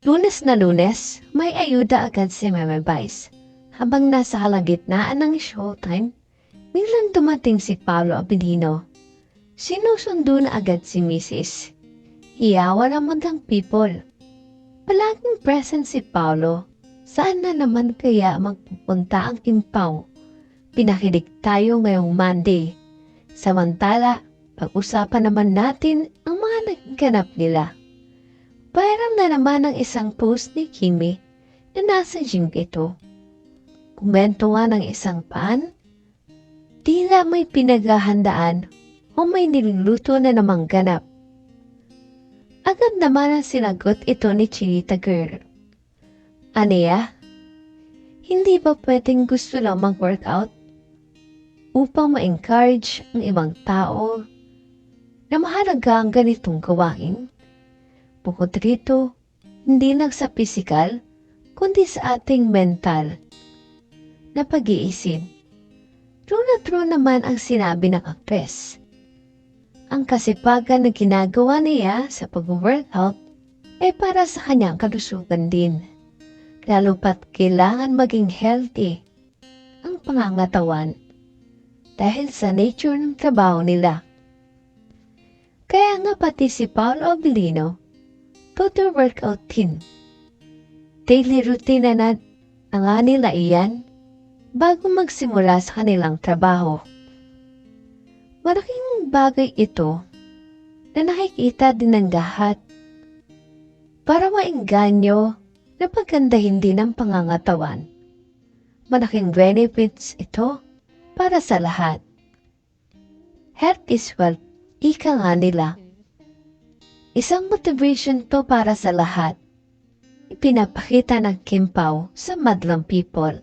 Lunes na lunes, may ayuda agad si Meme Vice. Habang nasa kalagitnaan ng showtime, biglang dumating si Paolo Abilino. Sinusundo na agad si Mrs. Hiyawa naman ng people. Palaging present si Paolo. Saan na naman kaya magpupunta ang Kimpaw? Pinakilig tayo ngayong Monday. Samantala, pag-usapan naman natin ang mga nagganap nila. Viral na naman ang isang post ni Kimi na nasa gym ito. Komento nga ng isang pan, tila may pinaghahandaan o may niluluto na namang ganap. Agad naman ang sinagot ito ni Chinita Girl. Aneya, hindi ba pwedeng gusto lang mag-workout upang ma-encourage ang ibang tao na mahalaga ang ganitong gawain? Bukod rito, hindi lang sa physical, kundi sa ating mental na pag-iisip. True na true naman ang sinabi ng actress. Ang kasipagan na ginagawa niya sa pag-workout ay para sa kanyang kalusugan din. Lalo pat kailangan maging healthy ang pangangatawan dahil sa nature ng trabaho nila. Kaya nga pati si Paolo Abilino total workout din. Daily routine na na nga nila iyan bago magsimula sa kanilang trabaho. Malaking bagay ito na nakikita din ng lahat para maingganyo na pagandahin din ang pangangatawan. Malaking benefits ito para sa lahat. Health is wealth, ika nga nila. Isang motivation to para sa lahat. Ipinapakita ng Kimpaw sa madlang people.